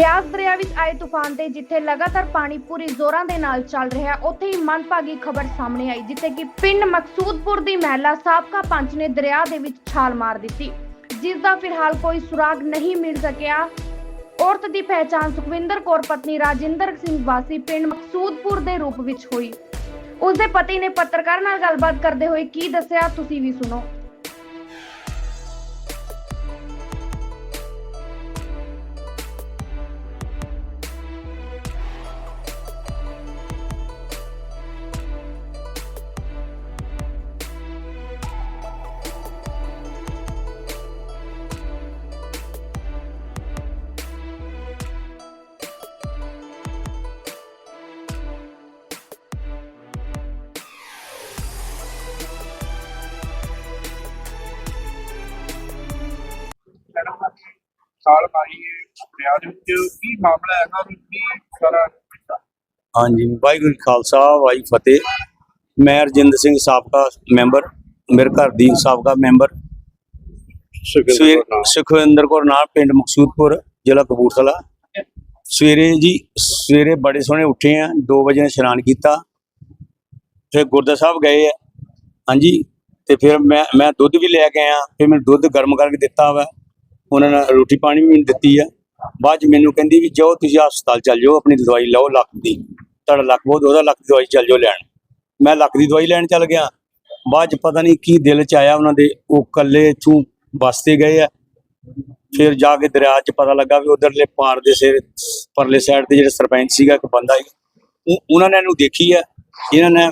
ਬਿਆਸ ਦਰਿਆ ਵਿੱਚ ਆਏ ਤੂਫਾਨ ਤੇ ਜਿੱਥੇ ਲਗਾਤਾਰ ਪਾਣੀ ਪੂਰੀ ਜ਼ੋਰਾਂ ਦੇ ਨਾਲ ਚੱਲ ਰਿਹਾ, ਉੱਥੇ ਹੀ ਮੰਦਭਾਗੀ ਖਬਰ ਸਾਹਮਣੇ ਆਈ, ਜਿੱਥੇ ਕਿ ਪਿੰਡ ਮਕਸੂਦਪੁਰ ਦੀ ਮਹਿਲਾ ਸਾਬਕਾ ਪੰਚ ਨੇ ਦਰਿਆ ਦੇ ਵਿੱਚ ਛਾਲ ਮਾਰ ਦਿੱਤੀ। ਜਿਸ ਦਾ ਫਿਲਹਾਲ ਕੋਈ ਸੁਰਾਗ ਨਹੀਂ ਮਿਲ ਸਕਿਆ। ਔਰਤ ਦੀ ਪਹਿਚਾਣ ਸੁਖਵਿੰਦਰ ਕੌਰ, ਪਤਨੀ ਰਾਜਿੰਦਰ ਸਿੰਘ ਵਾਸੀ ਪਿੰਡ ਮਕਸੂਦਪੁਰ ਦੇ ਰੂਪ ਵਿੱਚ ਹੋਈ। ਉਸ ਦੇ ਪਤੀ ਨੇ ਪੱਤਰਕਾਰ ਨਾਲ ਗੱਲਬਾਤ ਕਰਦੇ ਹੋਏ ਕੀ ਦੱਸਿਆ, ਤੁਸੀਂ ਵੀ ਸੁਣੋ। ਸਾਲ ਮਾਰੀ ਹੈ ਦਰਿਆ ਦੇ ਵਿੱਚ ਕੀ ਮਾਮਲਾ ਹੈਗਾ ਔਰ ਕੀ ਸਾਰਾ ਹਾਂਜੀ ਵਾਹਿਗੁਰੂ ਜੀ ਖਾਲਸਾ ਵਾਹਿਗੁਰੂ ਫਤਿਹ। ਮੈਂ ਰਜਿੰਦਰ ਸਿੰਘ ਸਾਬਕਾ ਮੈਂਬਰ ਮੇਰੇ ਘਰ ਦੀ ਸਾਬਕਾ ਮੈਂਬਰ। ਸਵੇਰ ਸੁਖਵਿੰਦਰ ਕੌਰ ਨਾਮ ਪਿੰਡ ਮਕਸੂਦਪੁਰ ਜ਼ਿਲ੍ਹਾ ਕਪੂਰਥਲਾ। ਸਵੇਰੇ ਜੀ ਸਵੇਰੇ ਬੜੇ ਸੋਹਣੇ ਉੱਠੇ ਆ 2 ਵਜੇ ਇਸ਼ਨਾਨ ਕੀਤਾ। ਫਿਰ ਗੁਰਦਾ ਸਾਹਿਬ ਗਏ ਆ। ਹਾਂਜੀ ਤੇ ਫਿਰ ਮੈਂ ਮੈਂ ਦੁੱਧ ਵੀ ਲੈ ਕੇ ਆਇਆ ਫਿਰ ਮੈਨੂੰ ਦੁੱਧ ਗਰਮ ਕਰਕੇ ਦਿੱਤਾ ਵਾ। ਉਹਨਾਂ ਨੇ ਰੋਟੀ ਪਾਣੀ ਵੀ ਮੈਨੂੰ ਦਿੱਤੀ ਆ। ਬਾਅਦ ਚ ਮੈਨੂੰ ਕਹਿੰਦੀ ਵੀ ਜਾਓ ਤੁਸੀਂ ਹਸਪਤਾਲ ਚੱਲ ਜਾਓ, ਆਪਣੀ ਦਵਾਈ ਲਓ ਲੱਕ ਦੀ। ਤੁਹਾਡਾ ਲੱਕ ਬਹੁਤ ਉਹਦਾ ਲੱਕ ਦੀ ਦਵਾਈ ਚੱਲ ਜਾਓ ਲੈਣ। ਮੈਂ ਲੱਕ ਦੀ ਦਵਾਈ ਲੈਣ ਚੱਲ ਗਿਆ। ਬਾਅਦ ਚ ਪਤਾ ਨਹੀਂ ਕੀ ਦਿਲ ਚ ਆਇਆ ਉਹਨਾਂ ਦੇ, ਉਹ ਕੱਲੇ ਚੋਂ ਬਸਤੇ ਗਏ ਆ। ਫਿਰ ਜਾ ਕੇ ਦਰਿਆ 'ਚ ਪਤਾ ਲੱਗਾ ਵੀ ਉਧਰਲੇ ਪਾਰ ਦੇ ਸਿਰ, ਪਰਲੇ ਸਾਈਡ ਤੇ ਜਿਹੜਾ ਸਰਪੰਚ ਸੀਗਾ ਇੱਕ ਬੰਦਾ ਸੀ, ਉਹ ਉਹਨਾਂ ਨੇ ਇਹਨੂੰ ਦੇਖੀ ਆ। ਇਹਨਾਂ ਨੇ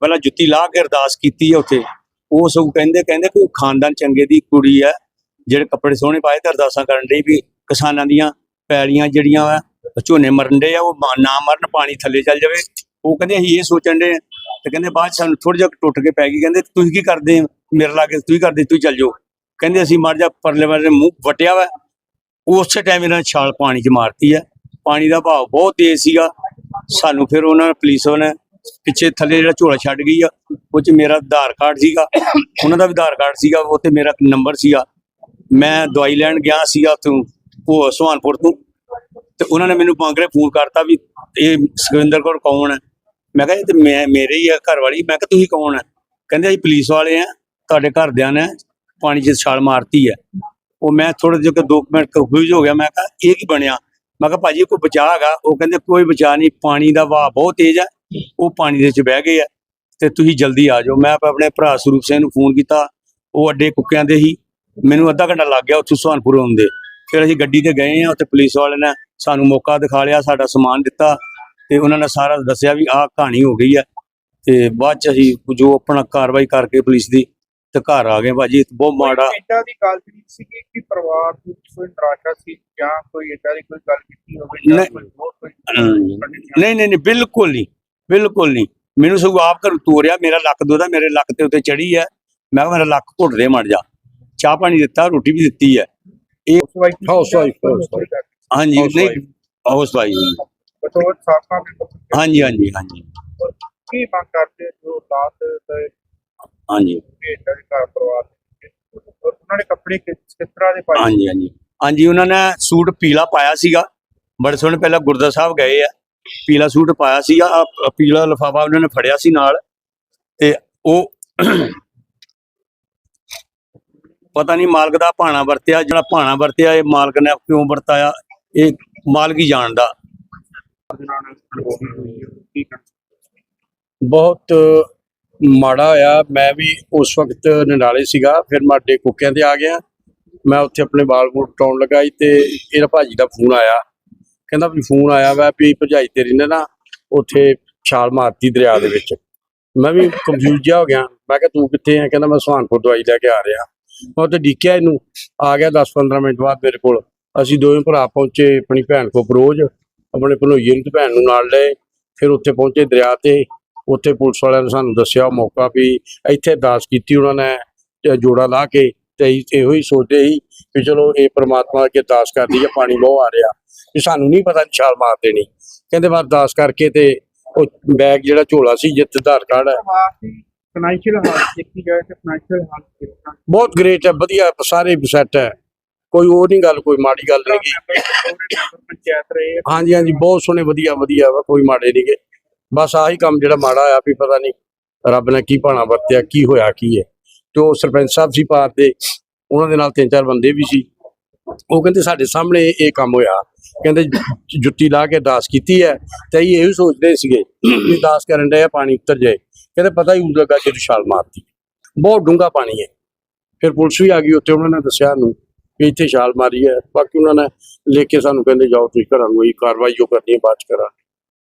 ਪਹਿਲਾਂ ਜੁੱਤੀ ਲਾ ਕੇ ਅਰਦਾਸ ਕੀਤੀ ਆ ਉੱਥੇ। ਉਹ ਸਭ ਕਹਿੰਦੇ ਕਹਿੰਦੇ ਕਿ ਉਹ ਖਾਨਦਾਨ ਚੰਗੇ ਦੀ ਕੁੜੀ ਆ। ਜਿਹੜੇ ਕੱਪੜੇ ਸੋਹਣੇ ਪਾਏ ਤੇ ਅਰਦਾਸਾਂ ਕਰਨ ਲਈ ਵੀ ਕਿਸਾਨਾਂ ਦੀਆਂ ਪੈਲੀਆਂ ਜਿਹੜੀਆਂ ਆ ਝੋਨੇ ਮਰਨ ਦੇ ਆ, ਉਹ ਮ- ਨਾ ਮਰਨ, ਪਾਣੀ ਥੱਲੇ ਚੱਲ ਜਾਵੇ। ਉਹ ਕਹਿੰਦੇ ਅਸੀਂ ਇਹ ਸੋਚਣ ਦੇ ਤੇ ਕਹਿੰਦੇ ਬਾਅਦ 'ਚ ਸਾਨੂੰ ਥੋੜਾ ਜਿਹਾ ਟੁੱਟ ਕੇ ਪੈ ਗਈ। ਕਹਿੰਦੇ ਤੁਸੀਂ ਕੀ ਕਰਦੇ ਮੇਰੇ ਲਾਗੇ ਤੁਸੀਂ ਕਰਦੇ? ਤੁਸੀਂ ਚੱਲ ਜਾਓ। ਕਹਿੰਦੇ ਅਸੀਂ ਮਰ ਜਾ ਪਰਲੇ ਵਾਲੇ ਮੂੰਹ ਵਟਿਆ ਵਾ। ਉਸੇ ਟਾਈਮ ਇਹਨਾਂ ਨੇ ਛਾਲ ਪਾਣੀ 'ਚ ਮਾਰਤੀ ਆ। ਪਾਣੀ ਦਾ ਭਾਵ ਬਹੁਤ ਤੇਜ਼ ਸੀਗਾ। ਸਾਨੂੰ ਫਿਰ ਉਹਨਾਂ ਨੇ ਪੁਲਿਸ ਨੇ ਪਿੱਛੇ ਥੱਲੇ ਜਿਹੜਾ ਝੋਲਾ ਛੱਡ ਗਈ ਆ, ਉਹ 'ਚ ਮੇਰਾ ਆਧਾਰ ਕਾਰਡ ਸੀਗਾ। ਉਹਨਾਂ ਦਾ ਵੀ ਆਧਾਰ ਕਾਰਡ ਸੀਗਾ ਉਹ ਤੇ ਮੇਰਾ ਨੰਬਰ ਸੀਗਾ। ਮੈਂ ਦਵਾਈ ਲੈਣ ਗਿਆ ਸੀਗਾ ਤੂੰ ਉਹ ਸੁਹਾਨਪੁਰ ਤੋਂ, ਤੇ ਉਹਨਾਂ ਨੇ ਮੈਨੂੰ ਮੰਗਰੇ ਫੋਨ ਕਰਤਾ ਵੀ ਇਹ ਸੁਖਵਿੰਦਰ ਕੌਰ ਕੌਣ ਹੈ? ਮੈਂ ਕਿਹਾ ਇਹ ਤੇ ਮੈਂ, ਮੇਰੇ ਹੀ ਆ ਘਰ ਵਾਲੀ। ਮੈਂ ਕਿਹਾ, ਤੁਸੀਂ ਕੌਣ ਹੈ? ਕਹਿੰਦੇ, ਅਸੀਂ ਪੁਲਿਸ ਵਾਲੇ ਆ, ਤੁਹਾਡੇ ਘਰਦਿਆਂ ਨੇ ਪਾਣੀ 'ਚ ਛਾਲ ਮਾਰਤੀ ਹੈ। ਉਹ ਮੈਂ ਥੋੜੇ ਜਿਹੇ ਦੋ ਕੁ ਮਿੰਟ ਕਨਫਿਊਜ਼ ਹੋ ਗਿਆ। ਮੈਂ ਕਿਹਾ, ਇਹ ਕੀ ਬਣਿਆ? ਮੈਂ ਕਿਹਾ, ਭਾਜੀ ਕੋਈ ਬਚਾਅ ਹੈਗਾ? ਉਹ ਕਹਿੰਦੇ, ਕੋਈ ਬਚਾਅ ਨਹੀਂ, ਪਾਣੀ ਦਾ ਵਹਾਅ ਬਹੁਤ ਤੇਜ਼ ਹੈ, ਉਹ ਪਾਣੀ ਦੇ ਵਿੱਚ ਬਹਿ ਗਏ ਆ ਤੇ ਤੁਸੀਂ ਜਲਦੀ ਆ ਜਾਓ। ਮੈਂ ਆਪਣੇ ਭਰਾ ਸਰੂਪ ਸਿੰਘ ਨੂੰ ਫੋਨ ਕੀਤਾ, ਉਹ ਅੱਡੇ ਕੁੱਕਿਆਂ ਦੇ ਹੀ ਮੈਨੂੰ ਅੱਧਾ ਘੰਟਾ ਲੱਗ ਗਿਆ ਉੱਥੋਂ ਸੁਹਾਨਪੁਰ ਆਉਂਦੇ ਫਿਰ ਅਸੀਂ ਗੱਡੀ ਤੇ ਗਏ ਆ ਉੱਥੇ ਪੁਲਿਸ ਵਾਲੇ ਨੇ ਸਾਨੂੰ ਮੌਕਾ ਦਿਖਾ ਲਿਆ ਸਾਡਾ ਸਮਾਨ ਦਿੱਤਾ ਤੇ ਉਹਨਾਂ ਨੇ ਸਾਰਾ ਦੱਸਿਆ ਵੀ ਆਹ ਕਹਾਣੀ ਹੋ ਗਈ ਹੈ ਤੇ ਬਾਅਦ ਚ ਅਸੀਂ ਜੋ ਆਪਣਾ ਕਾਰਵਾਈ ਕਰਕੇ ਪੁਲਿਸ ਦੀ ਤੇ ਘਰ ਆ ਗਏ ਭਾਜੀ ਬਹੁਤ ਮਾੜਾ। ਇਦਾਂ ਦੀ ਗੱਲ ਨਹੀਂ ਸੀ ਕਿ ਪਰਿਵਾਰ ਨੂੰ ਕੋਈ ਨਿਰਾਸ਼ਾ ਸੀ ਜਾਂ ਕੋਈ ਇਦਾਂ ਦੀ ਕੋਈ ਗੱਲ ਕੀਤੀ ਹੋਵੇ ਜਾਂ ਨਹੀਂ। ਕੋਈ ਹੋਰ ਕੋਈ ਨਹੀਂ ਨਹੀਂ ਨਹੀਂ ਬਿਲਕੁਲ ਨਹੀਂ ਬਿਲਕੁਲ ਨਹੀਂ। ਮੈਨੂੰ ਸਗੋਂ ਆਪ ਘਰ ਤੋਰਿਆ ਮੇਰਾ ਲੱਕ ਦੋਦਾ ਮੇਰੇ ਲੱਕ ਤੇ ਉੱਤੇ ਚੜੀ ਹੈ। ਮੈਂ ਕਿਹਾ ਮੇਰਾ ਲੱਕ ਘੁੱਟ ਦੇ ਮੜ ਜਾ ਚਾਹ ਪਾਣੀ ਦਿੱਤਾ ਰੋਟੀ ਵੀ ਦਿੱਤੀ ਹੈ। House wife, house wife. ਹਾਂਜੀ ਨਹੀਂ. ਹਾਊਸ ਵਾਈਫ ਬਤੌਰ ਸਾਫਾ ਹਾਂਜੀ ਹਾਂਜੀ ਹਾਂਜੀ। ਕੀ ਮੰਗ ਕਰਦੇ ਜੋ ਲਾਤ ਦੇ ਹਾਂਜੀ। ਦੇ ਘਰ ਪਰਿਵਾਰ ਉਹਨਾਂ ਨੇ ਕੱਪੜੇ ਕਿਸ ਤਰ੍ਹਾਂ ਦੇ ਪਾਏ? ਹਾਂਜੀ ਹਾਂਜੀ। ਹਾਂਜੀ ਉਹਨਾਂ ਨੇ ਸੂਟ ਪੀਲਾ ਪਾਇਆ ਸੀਗਾ। ਬੜੇ ਸੋਹਣੇ ਪਹਿਲਾਂ ਗੁਰਦਾ ਸਾਹਿਬ ਗਏ ਆ। ਪੀਲਾ ਸੂਟ ਪਾਇਆ ਸੀਗਾ। ਪੀਲਾ ਲਫਾਫਾ ਉਹਨਾਂ ਨੇ ਫੜਿਆ ਸੀ ਨਾਲ। ਤੇ ਉਹ ਪਤਾ ਨਹੀਂ ਮਾਲਕ ਦਾ ਭਾਣਾ ਵਰਤਿਆ, ਜਿਹੜਾ ਭਾਣਾ ਵਰਤਿਆ, ਇਹ ਮਾਲਕ ਨੇ ਕਿਉਂ ਵਰਤਾਇਆ? ਇਹ ਮਾਲਕ ਹੀ ਜਾਣਦਾ। ਬਹੁਤ ਮਾੜਾ ਹੋਇਆ। ਮੈਂ ਵੀ ਉਸ ਵਕਤ ਨਨਾਲੇ ਸੀਗਾ, ਫਿਰ ਮੈਂ ਕੁੱਕਿਆਂ ਤੇ ਆ ਗਿਆ। ਮੈਂ ਉੱਥੇ ਆਪਣੇ ਬਾਲ ਬੂਟ ਟਾਉਣ ਲਗਾਈ ਤੇ ਇਹਦਾ ਭਾਜੀ ਦਾ ਫੋਨ ਆਇਆ। ਕਹਿੰਦਾ ਵੀ ਫੋਨ ਆਇਆ ਵਾ ਵੀ ਭਜਾਈ ਤੇਰੀ ਨੇ ਨਾ ਉੱਥੇ ਛਾਲ ਮਾਰਤੀ ਦਰਿਆ ਦੇ ਵਿੱਚ। ਮੈਂ ਵੀ ਕੰਫਿਊਜ਼ ਜਿਹਾ ਹੋ ਗਿਆ। ਮੈਂ ਕਿਹਾ ਤੂੰ ਕਿੱਥੇ ਆ? ਕਹਿੰਦਾ ਮੈਂ ਸੁਹਾਨਪੁਰ ਦਵਾਈ ਲੈ ਕੇ ਆ ਰਿਹਾ। ਮੈਂ ਉੱਥੇ ਡਿੱਕਿਆ ਇਹਨੂੰ, ਆ ਗਿਆ 10-15 ਮਿੰਟ ਬਾਅਦ ਮੇਰੇ ਕੋਲ। ਅਸੀਂ ਦੋਵੇਂ ਭਰਾ ਪਹੁੰਚੇ ਆਪਣੀ ਭੈਣ ਕੋਲ ਫਰੋਜ਼, ਆਪਣੇ ਭਣੋਈਏ ਨੂੰ ਤੇ ਭੈਣ ਨੂੰ ਨਾਲ ਲਏ। ਫਿਰ ਉੱਥੇ ਪਹੁੰਚੇ ਦਰਿਆ ਤੇ। ਉੱਥੇ ਪੁਲਿਸ ਵਾਲਿਆਂ ਨੇ ਸਾਨੂੰ ਦੱਸਿਆ ਮੌਕਾ ਵੀ ਇੱਥੇ ਅਰਦਾਸ ਕੀਤੀ ਉਹਨਾਂ ਨੇ ਜੋੜਾ ਲਾ ਕੇ। ਤੇ ਅਸੀਂ ਇਹੋ ਹੀ ਸੋਚਦੇ ਸੀ ਵੀ ਚਲੋ ਇਹ ਪ੍ਰਮਾਤਮਾ ਅੱਗੇ ਅਰਦਾਸ ਕਰਦੀ ਹੈ ਪਾਣੀ ਬਹੁਤ ਆ ਰਿਹਾ। ਵੀ ਸਾਨੂੰ ਨਹੀਂ ਪਤਾ ਛਾਲ ਮਾਰ ਦੇਣੀ। ਕਹਿੰਦੇ ਬਾਅਦ ਅਰਦਾਸ ਕਰਕੇ ਤੇ ਉਹ ਬੈਗ ਜਿਹੜਾ ਝੋਲਾ ਸੀ ਜਿੱਥੇ ਆਧਾਰ ਕਾਰਡ ਹੈ। ਫਾਈਨੈਂਸ਼ੀਅਲ ਹਾਲਤ ਦੇਖੀ ਜਾਏ ਤੇ ਫਾਈਨੈਂਸ਼ੀਅਲ ਹਾਲਤ ਕਿਸ ਤਰ੍ਹਾਂ ਬਹੁਤ ਗ੍ਰੇਟ ਹੈ ਵਧੀਆ ਸਾਰੇ ਸੈੱਟ ਹੈ। ਕੋਈ ਉਹ ਨਹੀਂ ਗੱਲ ਕੋਈ ਮਾੜੀ ਗੱਲ ਨਹੀਂ ਗੀ। ਮੈਂਬਰ ਮੈਂਬਰ ਪੰਚਾਇਤ ਰਹੇ ਆ। ਹਾਂਜੀ ਹਾਂਜੀ ਬਹੁਤ ਸੋਹਣੇ ਵਧੀਆ ਵਧੀਆ ਵਾ ਕੋਈ ਮਾੜੇ ਨਹੀਂਗੇ ਬਸ ਆਹੀ ਕੰਮ ਜਿਹੜਾ ਮਾੜਾ ਆ ਵੀ ਪਤਾ ਨਹੀਂ ਰੱਬ ਨੇ ਕੀ ਭਾਣਾ ਵਰਤਿਆ ਕੀ ਹੋਇਆ ਕੀ ਹੈ। ਤੇ ਉਹ ਸਰਪੰਚ ਸਾਹਿਬ ਸੀ ਪਾਰ ਦੇ ਉਹਨਾਂ ਦੇ ਨਾਲ ਤਿੰਨ ਚਾਰ ਬੰਦੇ ਵੀ ਸੀ। ਉਹ ਕਹਿੰਦੇ ਸਾਡੇ ਸਾਹਮਣੇ ਇਹ ਕੰਮ ਹੋਇਆ। ਕਹਿੰਦੇ ਜੁ- ਜੁੱਤੀ ਲਾ ਕੇ ਅਰਦਾਸ ਕੀਤੀ ਹੈ। ਤੇ ਅਸੀਂ ਇਹੋ ਸੋਚਦੇ ਸੀਗੇ ਵੀ ਅਰਦਾਸ ਕਰਨ ਡਏ ਆ ਪਾਣੀ ਉੱਤਰ ਜਾਏ। ਕਹਿੰਦੇ ਪਤਾ ਹੀ ਉਦੋਂ ਲੱਗਾ ਜਦੋਂ ਛਾਲ ਮਾਰਤੀ। ਬਹੁਤ ਡੂੰਘਾ ਪਾਣੀ ਹੈ। ਫਿਰ ਪੁਲਿਸ ਵੀ ਆ ਗਈ ਉੱਥੇ, ਉਹਨਾਂ ਨੇ ਦੱਸਿਆ ਨੂੰ ਵੀ ਇੱਥੇ ਛਾਲ ਮਾਰੀ ਹੈ। ਬਾਕੀ ਉਹਨਾਂ ਨੇ ਲਿਖ ਕੇ ਸਾਨੂੰ ਕਹਿੰਦੇ, ਜਾਓ ਤੁਸੀਂ ਘਰਾਂ ਨੂੰ ਇਹ ਕਾਰਵਾਈ ਜੋ ਕਰਨੀ ਹੈ ਬਾਅਦ ਚ ਕਰਾਂਗੇ।